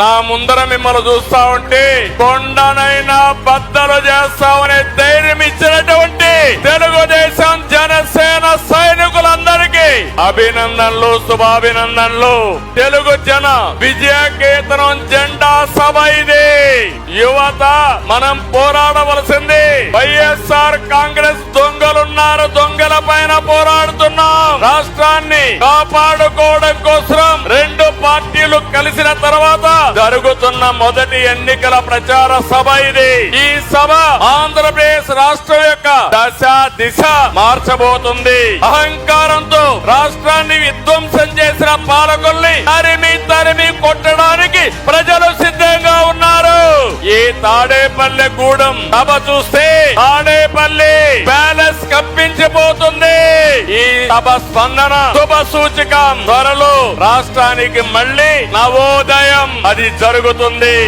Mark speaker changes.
Speaker 1: నా ముందర మిమ్మల్ని చూస్తా ఉంటే కొండనైనా బద్దలు చేస్తామనే ధైర్యం ఇచ్చినటువంటి తెలుగుదేశం జనసేన సైనికులందరికీ అభినందనలు శుభాభినందనలు. తెలుగు జన విజయ కేతనం జెండా సభ ఇది. యువత మనం పోరాడవలసింది. వైఎస్ఆర్ కాంగ్రెస్ దొంగలున్నారు దొంగల పైన పోరాడుతున్నాం. రాష్ట్రాన్ని కాపాడుకోవడం కోసం రెండు కలిసిన తర్వాత జరుగుతున్న మొదటి ఎన్నికల ప్రచార సభ ఇది. ఈ సభ ఆంధ్రప్రదేశ్ రాష్ట్రం యొక్క దశ దిశ మార్చబోతుంది. అహంకారంతో రాష్ట్రాన్ని విధ్వంసం చేసిన పాలకుల్ని తరిమి తరిమి కొట్టడానికి ప్రజలు సిద్ధంగా ఉన్నారు. ఈ తాడేపల్లె గూడెం సభ చూస్తే తాడేపల్లి ఈ స్పందన శుభ సూచిక త్వరలో రాష్ట్రానికి మళ్ళీ నవోదయం అది జరుగుతుంది.